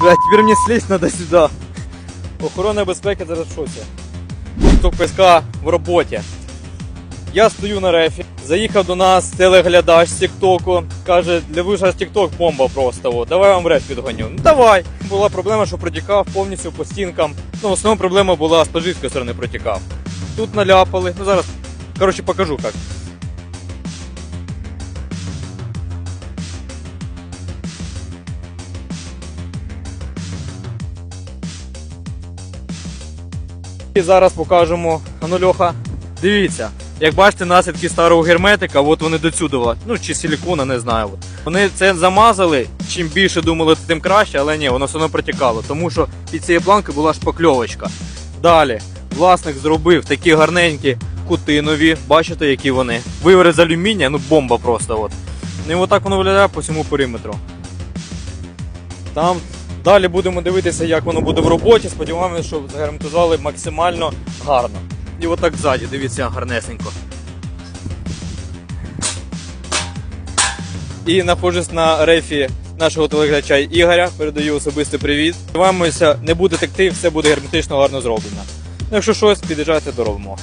Блядь, тепер мені слізь треба сюди. Охорона безпеки зараз в шоці. Ток ПСК в роботі. Я стою на рефі. Заїхав до нас телеглядач з Тіктоку. Каже, для ви ж Тікток бомба просто. От. Давай вам реф підгоню. Ну давай. Була проблема, що протікав повністю по стінкам. Ну, в основному проблема була з пажирської сторони протікав. Тут наляпали. Ну зараз, коротше, покажу як. І зараз покажемо. Ану, Льоха, дивіться. Як бачите, наслідки старого герметика, от вони до цюди, ну чи силікона, не знаю. От. Вони це замазали, чим більше думали, тим краще, але ні, воно все одно протікало, тому що під цією планкою була шпакльовочка. Далі власник зробив такі гарненькі кути нові, бачите, які вони. Вивари з алюмінія, ну бомба просто. От. Ну і отак воно виглядає по всьому периметру. Там далі будемо дивитися, як воно буде в роботі. Сподіваємося, що загерметизували максимально гарно. І отак ззаді, дивіться, гарнесенько. І знаходжусь на рефі нашого телеглядача Ігоря. Передаю особистий привіт. Сподіваємося, не буде текти, все буде герметично гарно зроблено. Ну, Якщо щось, під'їжджайте, доробимо.